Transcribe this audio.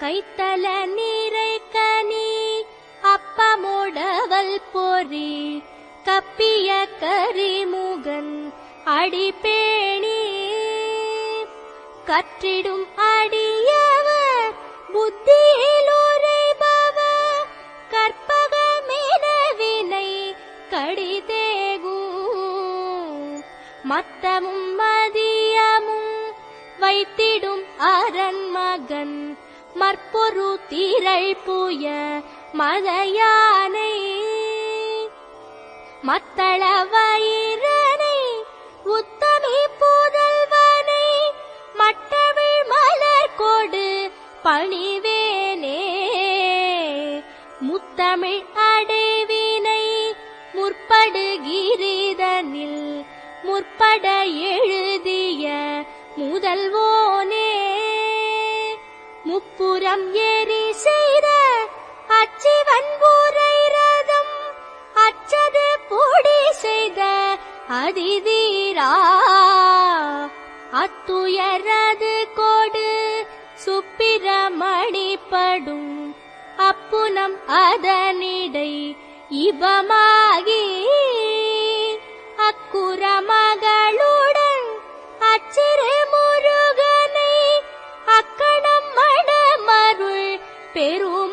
கைத்தல நீரை கனி அப்பமுடவல் பொறி கப்பிய கரிமுகன் அடிபேணி கற்றிடும் அடியவர் புத்தியில் உரைபவர் கற்பகமெனவினை கடிதேகும் மத்தமும் மதியமும் வைத்திடும் அரண் மகன் மற்பொரு தீரை பூய மதையானை. மத்தள வயிறனை உத்தமி புதல்வனை மட்டவிழ் மலர் கொடு பணிவேனே. முத்தமிழ் அடைவினை முற்படுகிறதனில் முற்பட எழு முப்புறம் ஏறி செய்த அச்சிவன் ஊரை ரதம் அச்சது பூடி செய்த அதிதீரா. அத்துயரது கோடு சுப்பிரமணிப்படும் அப்புனம் அதனிடை இபமாகி பெரும்